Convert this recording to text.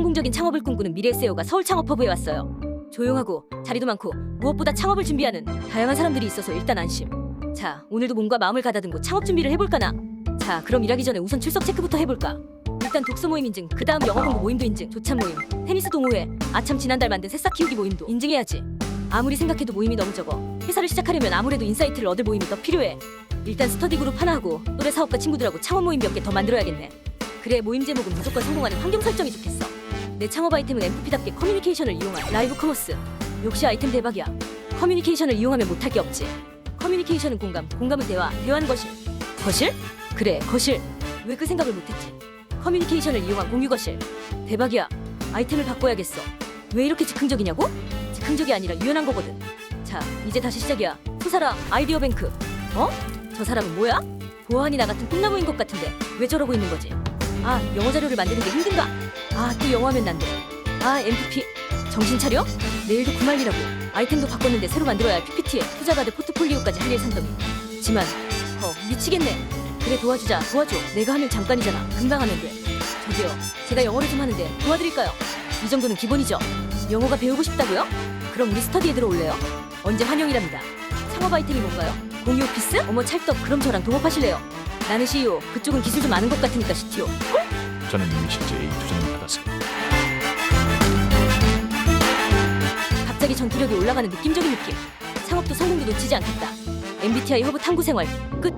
성공적인 창업을 꿈꾸는 미래 SEO가 서울 창업허브에 왔어요. 조용하고 자리도 많고 무엇보다 창업을 준비하는 다양한 사람들이 있어서 일단 안심. 자, 오늘도 몸과 마음을 가다듬고 창업 준비를 해볼까나? 자, 그럼 일하기 전에 우선 출석 체크부터 해볼까? 일단 독서 모임 인증, 그 다음 영어 공부 모임도 인증, 조찬 모임, 테니스 동호회, 아참 지난달 만든 새싹 키우기 모임도 인증해야지. 아무리 생각해도 모임이 너무 적어. 회사를 시작하려면 아무래도 인사이트를 얻을 모임이 더 필요해. 일단 스터디 그룹 하나 하고 또래 사업가 친구들하고 창업 모임 몇 개 더 만들어야겠네. 그래 모임 제목은 무조건 성공하는 환경 설정이 좋겠어. 내 창업 아이템은 MVP답게 커뮤니케이션을 이용한 라이브 커머스. 역시 아이템 대박이야. 커뮤니케이션을 이용하면 못할 게 없지. 커뮤니케이션은 공감, 공감은 대화, 대화는 거실. 거실? 그래, 거실. 왜 그 생각을 못했지? 커뮤니케이션을 이용한 공유 거실. 대박이야. 아이템을 바꿔야겠어. 왜 이렇게 즉흥적이냐고? 즉흥적이 아니라 유연한 거거든. 자, 이제 다시 시작이야. 후사라 아이디어 뱅크. 어? 저 사람은 뭐야? 보아하니 나 같은 꿈나무인 것 같은데 왜 저러고 있는 거지? 아, 영어 자료를 만드는 게 힘든가? 아, 또 영어하면 난데. 아, MPP. 정신 차려? 내일도 구말리라고. 아이템도 바꿨는데 새로 만들어야 할 PPT에 투자받을 포트폴리오까지 할 일 산더미. 지만, 어, 미치겠네. 그래 도와주자, 도와줘. 내가 하면 잠깐이잖아. 금방 하면 돼. 저기요, 제가 영어를 좀 하는데 도와드릴까요? 이 정도는 기본이죠. 영어가 배우고 싶다고요? 그럼 우리 스터디에 들어올래요? 언제 환영이랍니다. 창업 아이템이 뭔가요? 공유 오피스? 어머 찰떡 그럼 저랑 동업하실래요? 나는 CEO, 그쪽은 기술 좀 아는 것 같으니까 CTO. 저는 이미 실제 A 투자는 받았어요. 갑자기 전투력이 올라가는 느낌적인 느낌. 창업도 성공도 놓치지 않겠다. MBTI 허브 탐구 생활 끝.